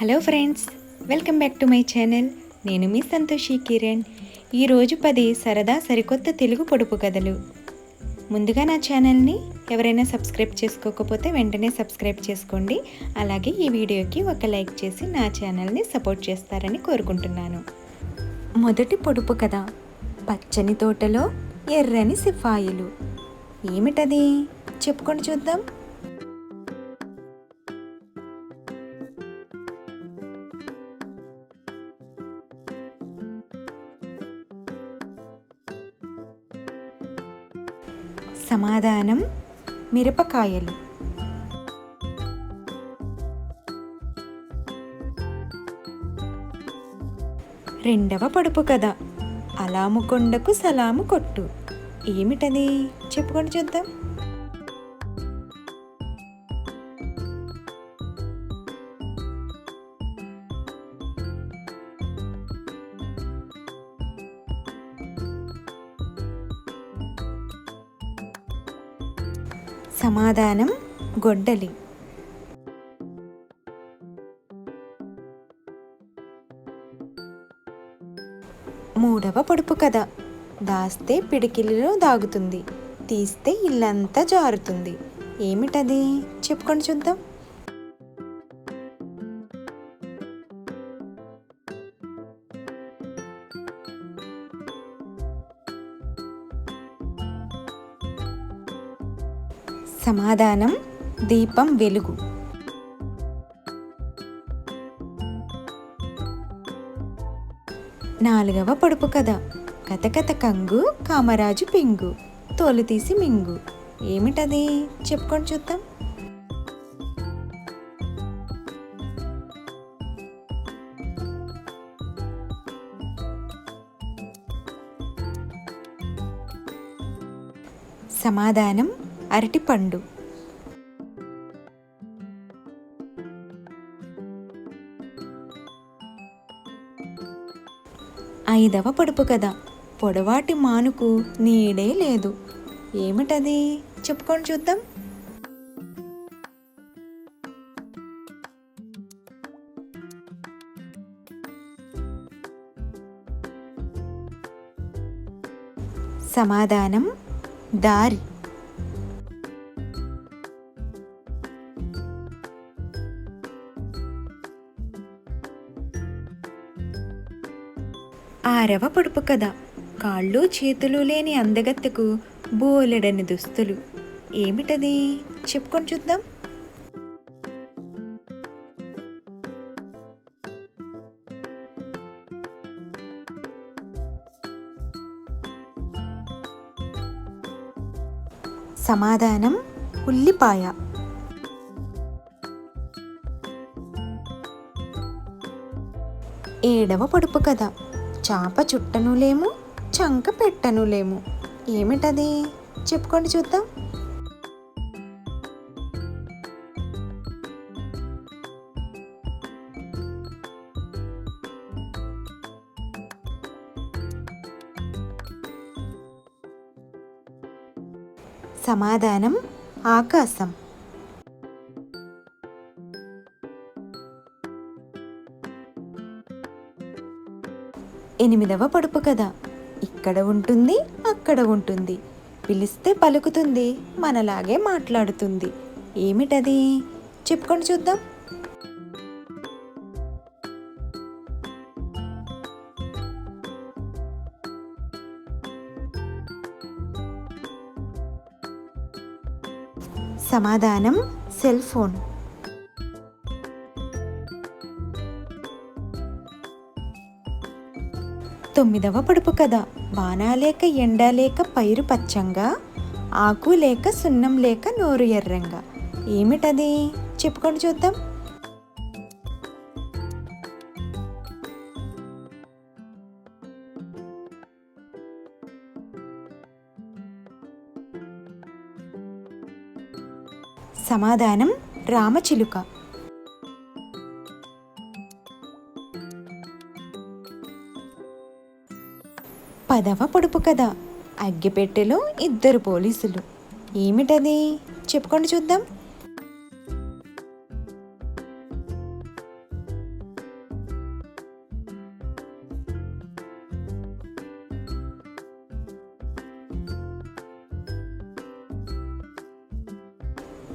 Hello friends welcome back to my channel. నేను మీ సంతోషి కిరణ్. ఈరోజు పది సరదా సరికొత్త తెలుగు పొడుపు కథలు. ముందుగా నా ఛానల్ని ఎవరైనా సబ్స్క్రైబ్ చేసుకోకపోతే వెంటనే సబ్స్క్రైబ్ చేసుకోండి. అలాగే ఈ వీడియోకి ఒక లైక్ చేసి నా ఛానల్ని సపోర్ట్ చేస్తారని కోరుకుంటున్నాను. మొదటి పొడుపు కథ. పచ్చని తోటలో ఎర్రని సిఫాయిలు ఏమిటది? చెప్పుకొని చూద్దాం. సమాధానం మిరపకాయలు. రెండవ పడుపు కథ. అలాము కొండకు సలాము కొట్టు. ఏమిటది? చెప్పుకొని చూద్దాం. సమాధానం గొడ్డలి. మూడవ పొడుపు కథ. దాస్తే పిడికిలిలో దాగుతుంది. తీస్తే ఇల్లంతా జారుతుంది. ఏమిటది? చెప్పుకొని చూద్దాం. సమాధానం దీపం వెలుగు. నాలుగవ పొడుపు కథ. కథకథ కంగు కామరాజు పింగు. తోలు తీసి మింగు. ఏమిటది? చెప్పుకొని చూద్దాం. సమాధానం అరటిపండు. ఐదవ పొడుపు కథ. పొడవాటి మానుకు నీడే లేదు. ఏమిటది? చెప్పుకొని చూద్దాం. సమాధానం దారి. ఆరవ పొడుపు కథ. కాళ్ళు చేతులు లేని అందగత్తెకు బోలెడని దుస్తులు. ఏమిటది? చెప్పుకొని చూద్దాం. సమాధానం ఉల్లిపాయ. ఏడవ పొడుపు కథ. చాప చుట్టను లేము చంక పెట్టను లేము ఏమిటది? చెప్పుకోండి చూద్దాం. సమాధానం ఆకాశం. ఎనిమిదవ పడుపు కథ. ఇక్కడ ఉంటుంది అక్కడ ఉంటుంది. పిలిస్తే పలుకుతుంది మనలాగే మాట్లాడుతుంది. ఏమిటది? చెప్పుకొని చూద్దాం. సమాధానం సెల్ ఫోన్. తొమ్మిదవ పొడుపు కథ. వానాలేక లేక ఎండ లేక పైరు పచ్చంగా ఆకు లేక సున్నం లేక నోరు ఎర్రంగా. ఏమిటది? చెప్పుకొని చూద్దాం. సమాధానం రామచిలుక. పదవ పొడుపు కథ. అగ్గిపెట్టెలో ఇద్దరు పోలీసులు. ఏమిటది? చెప్పుకోండి చూద్దాం.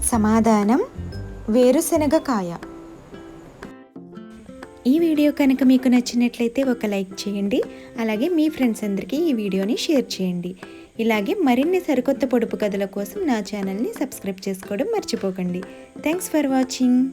సమాధానం. వేరుశనగకాయ. ఈ వీడియో కనుక మీకు నచ్చినట్లయితే ఒక లైక్ చేయండి. అలాగే మీ ఫ్రెండ్స్ అందరికీ ఈ వీడియోని షేర్ చేయండి. ఇలాగే మరిన్ని సరికొత్త పొడుపు కథల కోసం నా ఛానల్ని సబ్స్క్రైబ్ చేసుకోవడం మర్చిపోకండి. Thanks for watching.